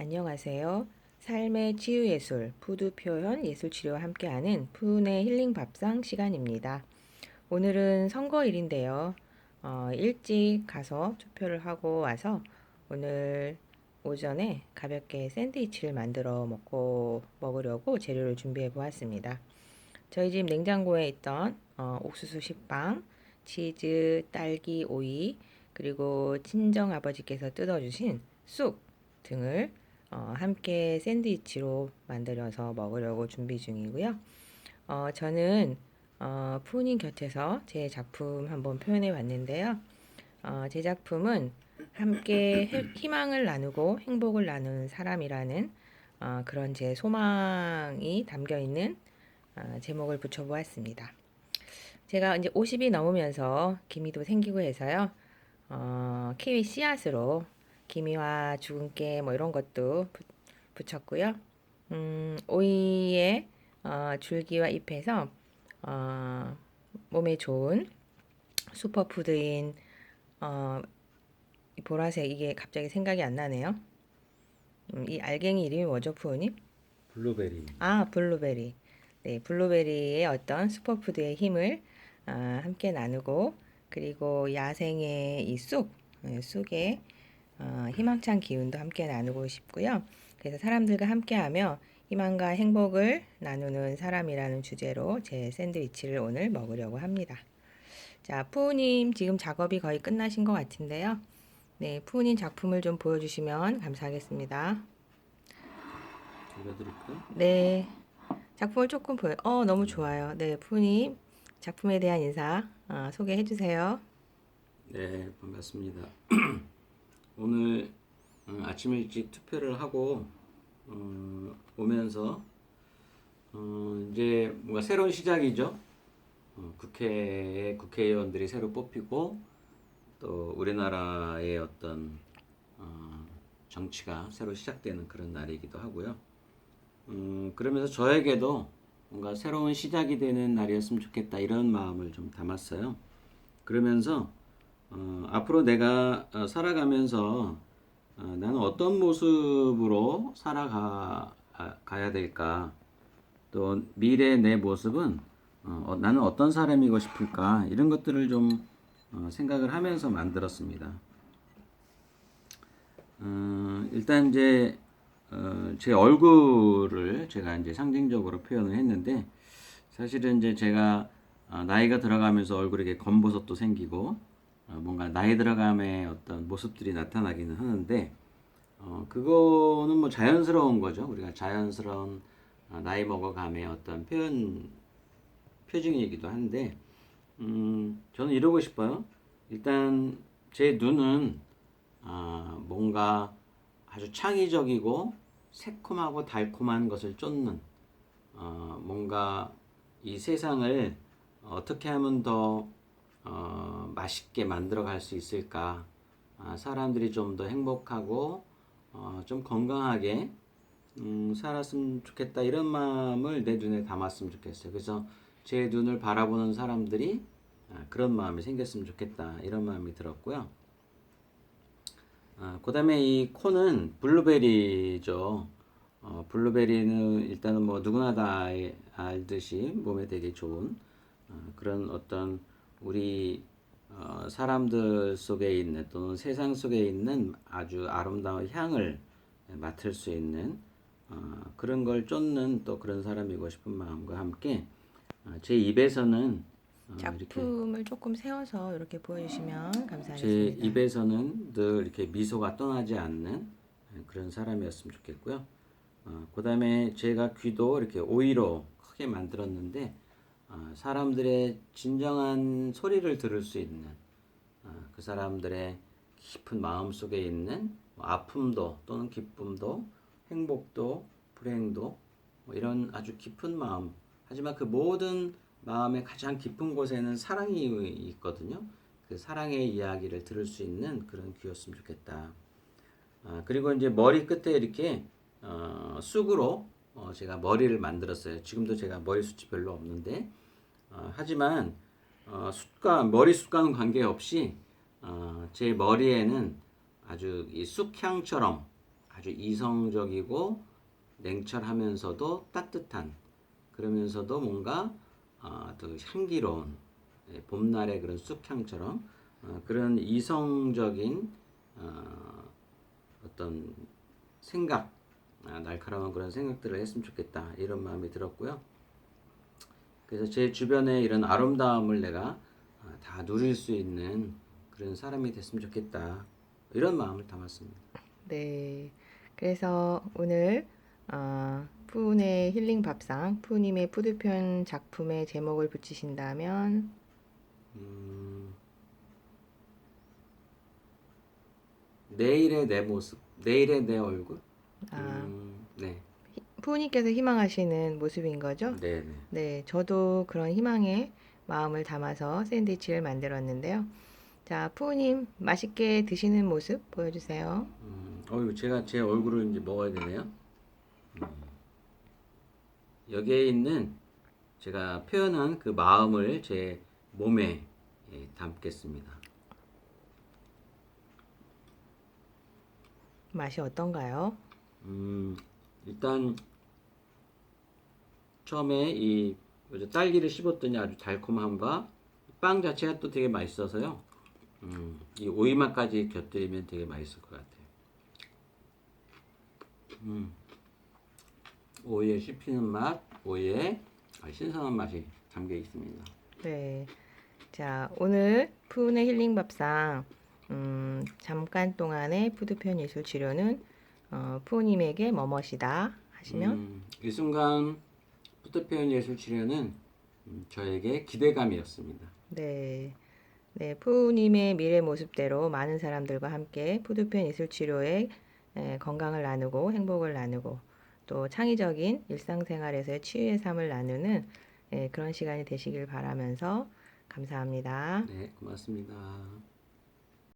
안녕하세요. 삶의 치유 예술, 푸드 표현 예술 치료와 함께하는 푸은의 힐링 밥상 시간입니다. 오늘은 선거일인데요. 어, 일찍 가서 투표를 하고 와서 오늘 오전에 가볍게 샌드위치를 만들어 먹고 먹으려고 재료를 준비해 보았습니다. 저희 집 냉장고에 있던 어, 옥수수 식빵, 치즈, 딸기, 오이, 그리고 친정 아버지께서 뜯어주신 쑥 등을 어, 함께 샌드위치로 만들어서 먹으려고 준비 중이고요. 어, 저는 어, 푸님 곁에서 제 작품 한번 표현해 봤는데요. 어, 제 작품은 함께 해- 희망을 나누고 행복을 나누는 사람이라는 어, 그런 제 소망이 담겨 있는 어, 제목을 붙여보았습니다. 제가 이제 50이 넘으면서 기미도 생기고 해서요. 어, 키위 씨앗으로 기미와 죽은 깨뭐 이런 것도 부- 붙였고요. 음, 오이의 어, 줄기와 잎에서 어, 몸에 좋은 슈퍼푸드인 어, 이 보라색 이게 갑자기 생각이 안 나네요. 음, 이 알갱이 이름이 뭐죠, 푸우님? 블루베리. 아, 블루베리. 네, 블루베리의 어떤 슈퍼푸드의 힘을 아, 함께 나누고 그리고 야생의 이 쑥, 네, 쑥의 어, 희망찬 기운도 함께 나누고 싶고요. 그래서 사람들과 함께하며 희망과 행복을 나누는 사람이라는 주제로 제 샌드위치를 오늘 먹으려고 합니다. 자, 푸우님 지금 작업이 거의 끝나신 것 같은데요. 네, 푸우님 작품을 좀 보여주시면 감사하겠습니다. 네. 작품을 조금 보여. 어, 너무 좋아요. 네, 푸님 작품에 대한 인사 어, 소개해 주세요. 네, 반갑습니다. 오늘 어, 아침 일찍 투표를 하고 어, 오면서 어, 이제 뭔가 새로운 시작이죠. 어, 국회에 국회의원들이 새로 뽑히고 또 우리나라의 어떤 어, 정치가 새로 시작되는 그런 날이기도 하고요. 음, 그러면서 저에게도 뭔가 새로운 시작이 되는 날이었으면 좋겠다 이런 마음을 좀 담았어요. 그러면서 어, 앞으로 내가 어, 살아가면서 어, 나는 어떤 모습으로 살아가 아, 될까? 또 미래 내 모습은 어, 어, 나는 어떤 사람이고 싶을까? 이런 것들을 좀 어, 생각을 하면서 만들었습니다. 어, 일단 이제 어, 제 얼굴을 제가 이제 상징적으로 표현을 했는데 사실은 이제 제가 어, 나이가 들어가면서 얼굴에 검버섯도 생기고 어, 뭔가 나이 들어감의 어떤 모습들이 나타나기는 하는데 어, 그거는 뭐 자연스러운 거죠. 우리가 자연스러운 어, 나이 먹어감의 어떤 표현 표징이기도 한데 음, 저는 이러고 싶어요. 일단 제 눈은 아, 뭔가 아주 창의적이고 새콤하고 달콤한 것을 쫓는 어, 뭔가 이 세상을 어떻게 하면 더 어, 맛있게 만들어 갈 수 있을까? 아, 사람들이 좀 더 행복하고 어, 좀 건강하게 음, 살았으면 좋겠다 이런 마음을 내 눈에 담았으면 좋겠어요. 그래서 제 눈을 바라보는 사람들이 아, 그런 마음이 생겼으면 좋겠다 이런 마음이 들었고요. 아, 그 다음에 이 코는 블루베리죠. 어, 블루베리는 일단은 뭐 누구나 다 알- 알듯이 몸에 되게 좋은 어, 그런 어떤 우리 어, 사람들 속에 있는 또는 세상 속에 있는 아주 아름다운 향을 맡을 수 있는 어, 그런 걸 쫓는 또 그런 사람이고 싶은 마음과 함께 어, 제 입에서는 어, 이렇게 작품을 조금 세워서 이렇게 보여주시면 제 감사하겠습니다. 입에서는 늘 이렇게 미소가 떠나지 않는 그런 사람이었으면 좋겠고요. 어, 그다음에 제가 귀도 이렇게 오이로 크게 만들었는데 어, 사람들의 진정한 소리를 들을 수 있는 어, 그 사람들의 깊은 마음 속에 있는 뭐 아픔도 또는 기쁨도 행복도 불행도 뭐 이런 아주 깊은 마음 하지만 그 모든 마음의 가장 깊은 곳에는 사랑이 있거든요. 그 사랑의 이야기를 들을 수 있는 그런 귀였으면 좋겠다. 아, 그리고 이제 머리 끝에 이렇게 어, 쑥으로 어, 제가 머리를 만들었어요. 지금도 제가 머리 숱이 별로 없는데 어, 하지만 어, 숱과 머리 숱과는 관계없이 어, 제 머리에는 아주 이 쑥향처럼 아주 이성적이고 냉철하면서도 따뜻한 그러면서도 뭔가 어, 또 향기로운 예, 봄날의 그런 쑥향처럼 어, 그런 이성적인 어, 어떤 생각 아, 날카로운 그런 생각들을 했으면 좋겠다 이런 마음이 들었고요. 그래서 제 주변에 이런 아름다움을 내가 아, 다 누릴 수 있는 그런 사람이 됐으면 좋겠다 이런 마음을 담았습니다. 네. 그래서 오늘 어, 푸운의 힐링 밥상, 푸우님의 푸드편 작품의 제목을 붙이신다면 음, 내일의 내 모습, 내일의 내 얼굴. 아, 음, 네, 푸우님께서 희망하시는 모습인 거죠? 네, 네. 네, 저도 그런 희망의 마음을 담아서 샌드위치를 만들었는데요. 자, 푸우님 맛있게 드시는 모습 보여주세요. 음, 어유 제가 제 얼굴을 이제 먹어야 되네요. 음, 여기에 있는 제가 표현한 그 마음을 제 몸에 예, 담겠습니다. 맛이 어떤가요? 음, 일단 처음에 이 딸기를 씹었더니 아주 달콤함과 빵 자체가 또 되게 맛있어서요. 음, 이 오이 맛까지 곁들이면 되게 맛있을 것 같아요. 음, 오이에 씹히는 맛, 오이에 아, 신선한 맛이 담겨 있습니다. 네. 자, 오늘 푸운의 힐링 밥상 음, 잠깐 동안의 푸드편 예술 치료는 어, 푸우님에게 뭐뭇이다 하시면 음, 이 순간 푸드표현 예술 치료는 음, 저에게 기대감이었습니다. 네. 네, 푸우님의 미래 모습대로 많은 사람들과 함께 푸드편 예술 치료에 에, 건강을 나누고 행복을 나누고 또 창의적인 일상생활에서의 치유의 삶을 나누는 에, 그런 시간이 되시길 바라면서 감사합니다. 네, 고맙습니다.